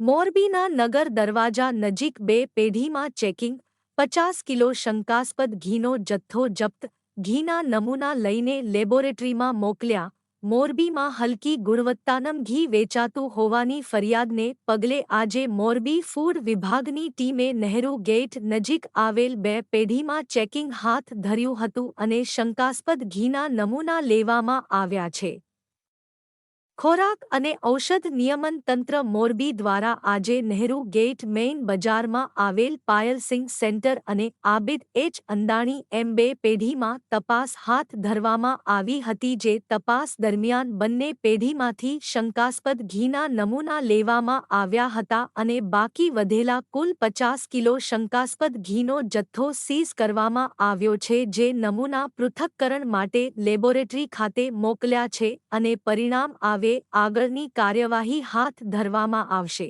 મોરબીના નગર દરવાજા નજીક બે પેઢીમાં ચેકિંગ, પચાસ કિલો શંકાસ્પદ ઘીનો જથ્થો જપ્ત, ઘીના નમૂના લઈને લેબોરેટરીમાં મોકલ્યા. મોરબીમાં હલકી ગુણવત્તાનમ ઘી વેચાતું હોવાની ફરિયાદને પગલે આજે મોરબી ફૂડ વિભાગની ટીમે નહેરુ ગેટ નજીક આવેલ બે પેઢીમાં ચેકિંગ હાથ ધર્યું હતું અને શંકાસ્પદ ઘીના નમૂના લેવામાં આવ્યા છે. ખોરાક અને ઔષધ નિયમન તંત્ર મોરબી દ્વારા આજે નહેરુ ગેટ મેઇન બજારમાં આવેલ પાયલસિંહ સેન્ટર અને આબિદ એચ અંદાણી એમ બે પેઢીમાં તપાસ હાથ ધરવામાં આવી હતી જે તપાસ દરમિયાન બંને પેઢીમાંથી શંકાસ્પદ ઘીના નમૂના લેવામાં આવ્યા હતા અને બાકી વધેલા કુલ પચાસ કિલો શંકાસ્પદ ઘીનો જથ્થો સીઝ કરવામાં આવ્યો છે જે નમૂના પૃથક્કરણ માટે લેબોરેટરી ખાતે મોકલ્યા છે અને પરિણામ આવે આગળની કાર્યવાહી હાથ ધરવામાં આવશે.